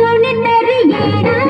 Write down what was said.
ഗുണിതറിയണം